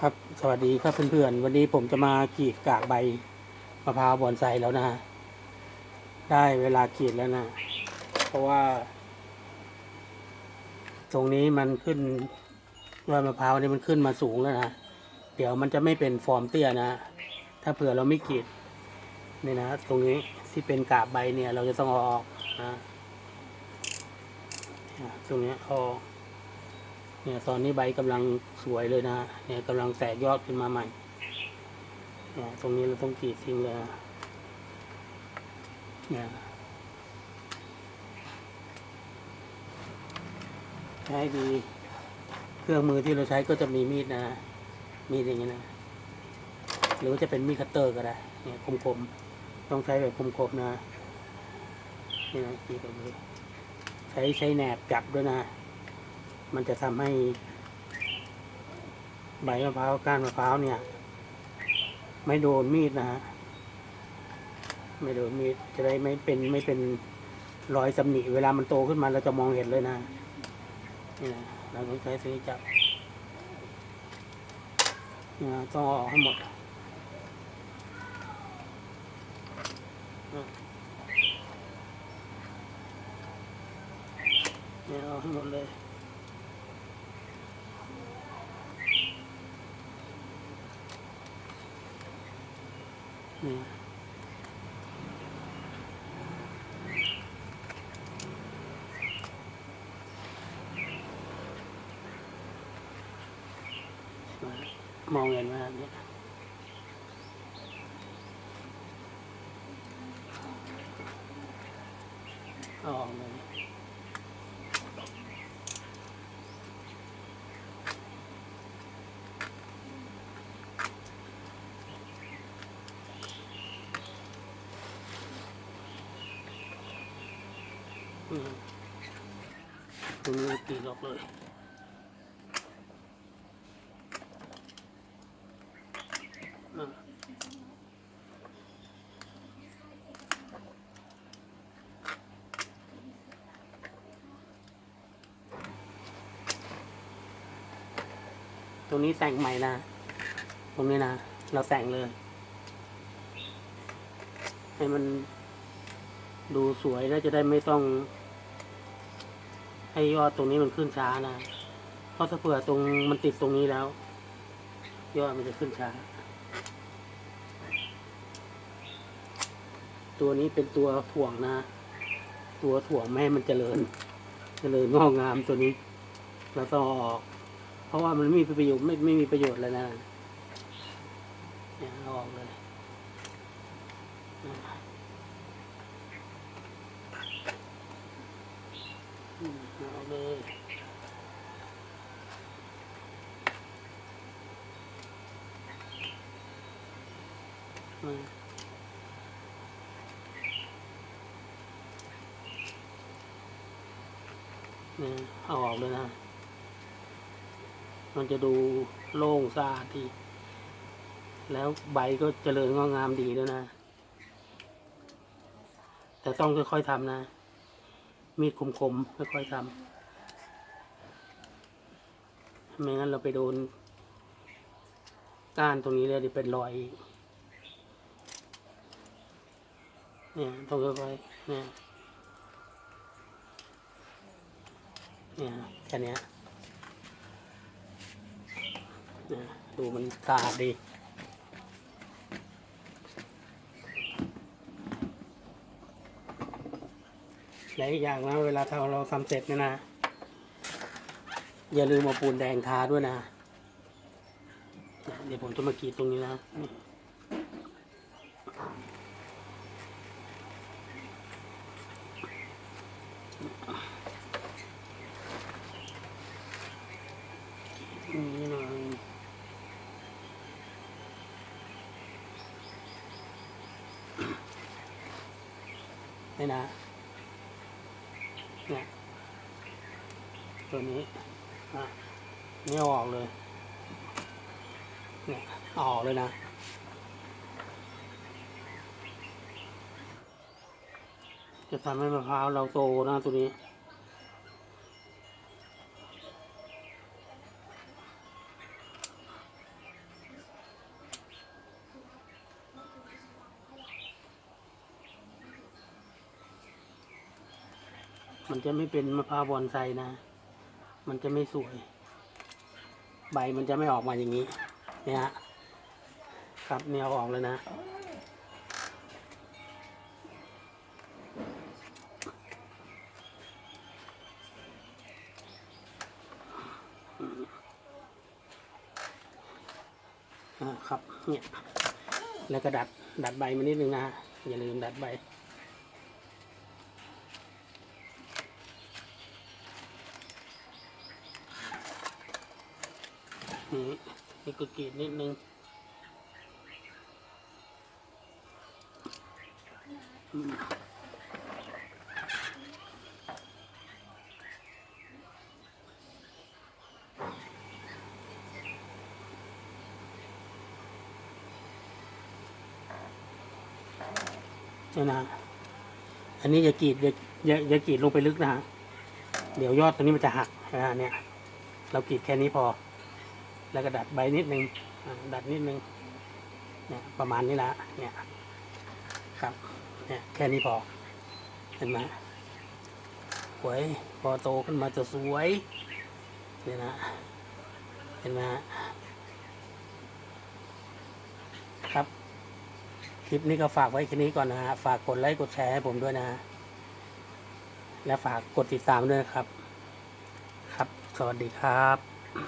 ครับสวัสดีครับเพื่อนๆวันนี้ผมจะมากรีดกากใบมะพร้าวบอนไซแล้วนะฮะได้เวลากรีดแล้วนะ เพราะว่า ตรงนี้มันขึ้นยอดมะพร้าวนี่มันขึ้นมาสูงแล้วนะเดี๋ยวมันจะไม่เป็นฟอร์มเตี้ยนะถ้าเผื่อเราไม่กรีดนี่นะตรงนี้ที่เป็นกาบใบเนี่ย เราจะต้องเอาออกนะตรงนี้เอาออก เนี่ยตอนนี้ใบกำลังสวยเลยนะเนี่ยกำลังแตกยอดขึ้นมาใหม่เนี่ยตรงนี้เราต้องกรีดทิ้งเลยนะเนี่ยใช้ดี เครื่องมือที่เราใช้ก็จะมีมีดนะ มีดอย่างนี้นะ หรือว่าจะเป็นมีดคัตเตอร์ก็ได้ เนี่ยคมๆ ต้องใช้แบบคมๆนะ นี่นะกรีดตรงนี้ใช้ใช้แหนบจับด้วยนะ มันจะทำให้ ใบมะพร้าวก้านมะพร้าวเนี่ย ไม่โดนมีดนะฮะไม่โดนมีดจะได้ไม่เป็นไม่เป็นรอยสำหนิเวลามันโตขึ้นมาเราจะมองเห็นเลยนะนี่นะเราต้องใช้ซื้อจับนี่นะต้องออกให้หมดเนี่ยเอาให้หมดเลย มองเห็นไหมฮะเนี่ยออกเลย ตรงนี้ตีออกเลยอะตรงนี้แต่งใหม่นะ ตรงนี้นะ เราแต่งเลย ให้มัน ดูสวยแล้วจะได้ไม่ต้อง ให้ยอดตรงนี้มันขึ้นช้านะ เพราะถ้าเผื่อตรงมันติดตรงนี้แล้ว ยอดมันจะขึ้นช้า ตัวนี้เป็นตัวถ่วงนะ ตัวถ่วงไม่ให้มันเจริญ เจริญงอกงามตัวนี้เราต้องออก เพราะว่ามันไม่มีประโยชน์ไม่ไม่มีประโยชน์เลยนะเนี่ยเอาออกเลยอืมเอาเลยอื มเนี่เอาออกเลยนะ มันจะดูโล่งสะอาดดีแล้วใบก็เจริญงอกงามดีด้วยนะ แต่ต้องค่อยๆทำนะ มีดคมๆค่อยๆทำไม่งั้นเราไปโดนก้านตรงนี้เลยเดี๋ยวเป็นรอยอีก เนี่ยต้องค่อยๆเนี่ยเนี่ยแค่นี้ยนะดูมันสะอาดดีและอีกอย่างนะเวลาเราเราทำเสร็จเนี่ยนะ อย่าลืมเอาปูนแดงทาด้วยนะนะเดี๋ยวผมจะมากรีดตรงนี้นะนี่ตรงนี้หน่อย ให้นะ เนี่ย ตัวนี้อะนี่ออกเลย เนี่ยอออกเลยนะ จะทำให้มะพร้าวเราโตนะตัวนี้ มันจะไม่เป็นมะพร้าวบอนไซนะ มันจะไม่สวย ใบมันจะไม่ออกมาอย่างนี้ เนี่ยฮะครับเนี่ยออกเลยนะอ่าครับเนี่ยแล้วก็ดัดดัดใบมานิดนึงนะฮะอย่าลืมดัดใบ นี่นี่ก็กรีดนิดนึงนี่นะอันนี้อย่ากรีดอย่าอย่าอย่ากรีดลงไปลึกนะฮะ เดี๋ยวยอดตัวนี้มันจะหักนะฮะเนี่ย เรากรีดแค่นี้พอ แล้วก็ดัดใบนิดนึงอ่าดัดนิดนึงเนี่ยประมาณนี้ละเนี่ยครับเนี่ยแค่นี้พอเห็นไหมสวยพอโตขึ้นมาจะสวยเนี่ยนะเห็นไหมครับคลิปนี้ก็ฝากไว้แค่นี้ก่อนนะฮะฝากกดไลค์กดแชร์ให้ผมด้วยนะฮะและฝากกดติดตามด้วยนะครับ ครับ สวัสดีครับ